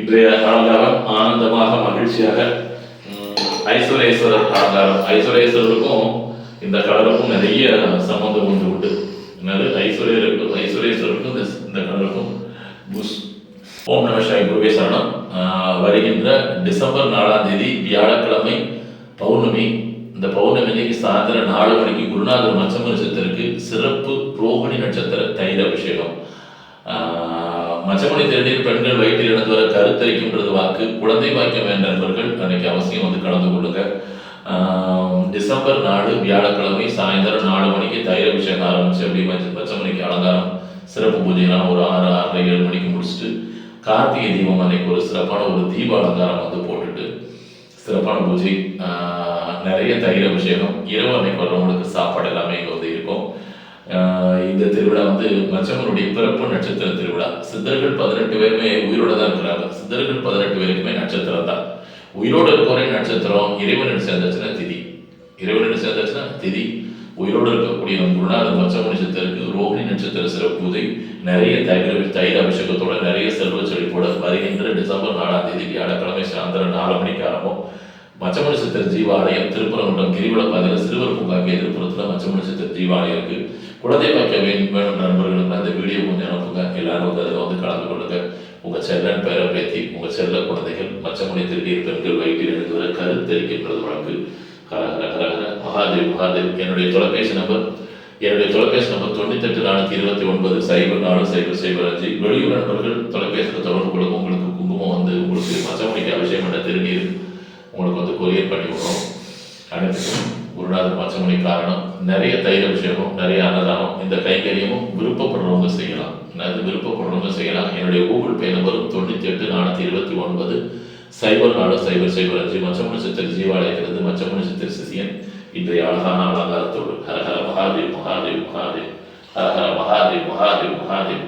இன்றைய அலங்காரம் ஆனந்தமாக மகிழ்ச்சியாக ஐஸ்வரேஸ்வரர் அலங்காரம். ஐஸ்வரேஸ்வரருக்கும் இந்த கடலுக்கும் நிறைய சம்பந்தம் உண்டு உண்டு. என்னது? ஐஸ்வர்யருக்கும் ஐஸ்வரேஸ்வரருக்கும் இந்த இந்த கடலுக்கும் புஷ். ஓம் நம குருவே சரணம். வருகின்ற டிசம்பர் நாலாம் தேதி வியாழக்கிழமை பௌர்ணமி. இந்த பௌர்ணமி அன்னைக்கு சாயந்தரம் நாலு மணிக்கு குருநாதர் மச்சம நட்சத்திரருக்கு சிறப்பு புரோகிணி நட்சத்திர தைர அபிஷேகம். மச்சமணி திருநீர் பெண்கள் வயிற்றில் கருத்தரிக்கின்றது வாக்கு. குழந்தை வாக்கியம் என்ற நண்பர்கள் அன்னைக்கு அவசியம் வந்து கலந்து கொள்ளுங்க. டிசம்பர் நாலு வியாழக்கிழமை சாயந்தரம் நாலு மணிக்கு தைர அபிஷேகம் ஆரம்பிச்சு அப்படி பச்சை மணிக்கு அலங்காரம் சிறப்பு பூஜைலாம் ஒரு ஆறு ஆறரை ஏழு மணிக்கு முடிச்சுட்டு கார்த்திகை தீபம் அன்னைக்கு ஒரு சிறப்பான ஒரு தீப அலங்காரம் வந்து போட்டுட்டு சிறப்பான பூஜை. நிறைய தயிர் அபிஷேகம். இரவு அன்னைக்கு வர்றவங்களுக்கு சாப்பாடு எல்லாமே இங்கே வந்து இருக்கும். இந்த திருவிழா வந்து மச்சமனுடைய பிறப்பு நட்சத்திர திருவிழா. சித்தர்கள் பதினெட்டு பேருமே உயிரோட தான் இருக்கிறாங்க. சித்தர்கள் பதினெட்டு பேருக்குமே நட்சத்திரம் தான். உயிரோடு இருக்கிற நட்சத்திரம் இறைவன் சேர்ந்துச்சுன்னா திதி. இறைவனிடம் சேர்ந்துச்சுன்னா திதி. உயிரோடு இருக்கக்கூடிய நம் குருநாதர் மச்சம நட்சத்திரத்துக்கு ரோகிணி நட்சத்திர சிறப்பு பூஜை நிறைய தயிர் தயிர் அபிஷேகத்தோட நிறைய செல்வ செழிப்போட வருகின்ற டிசம்பர் நாலாம் தேதி வியாழக்கிழமை சாயந்தரம் நாலு மணிக்கு ஆரம்பம். மச்சமணி சித்தர் ஜீவாலயம் திருப்பரங்குன்றம் கிரிவலம் பாதையில் சிறுவர் பூங்காக்கு திருப்பரத்தில் மச்சமணி சித்தர் ஜீவாலயம் இருக்குது குழந்தை வைக்க வேணும் நண்பர்களுக்கு. அந்த வீடியோ கொஞ்சம் அனுப்புங்க. எல்லாரும் வந்து அதில் வந்து கலந்து கொள்ளுங்க. உங்க செல்லன் பெயரை பேத்தி உங்க செல்ல குழந்தைகள் மச்சமணி திருநீர் பெண்கள் வயிற்றில் இருந்து வர கருத்தரிக்கின்றது வழக்கு ஹர மகாதேவ் மகாதேவ். என்னுடைய தொலைபேசி நம்பர் என்னுடைய தொலைபேசி நம்பர் தொண்ணூத்தெட்டு நானூற்றி இருபத்தி ஒன்பது சைபர் நாலு சைபர் சைபர் அஞ்சு. வெளியூர் நண்பர்கள் தொலைபேசியில் தொடர்பு கொள்ளும் உங்களுக்கு குங்குமம் வந்து உங்களுக்கு மச்சமணிக்கு அபிஷேகம் பண்ண திருநீர் உங்களுக்கு வந்து கொரியர் பண்ணி விடுறோம். அனைத்துக்கும் குருநாதர் பச்சைமணி காரணம் நிறைய தைர விஷயமும் நிறைய அன்னதானம் இந்த கைங்கரியமும் விருப்பப்படுறவங்க செய்யலாம். அது விருப்பப்படுறவங்க செய்யலாம். என்னுடைய கூகுள் பே நம்பரும் தொண்ணூற்றி எட்டு நானூற்றி இருபத்தி ஒன்பது சைபர் நாலு சைபர் சைபர் அஞ்சு மச்சமணி சித்தர் ஜீவாலயத்திலிருந்து மச்சமணி சித்தர் சிசியன். இன்றைய அழகான அலங்காரத்தோடு ஹரஹர மகாதேவ் மகாதேவ் மகாதேவ் ஹரஹர மகாதேவ் மகாதேவ் மகாதேவ்.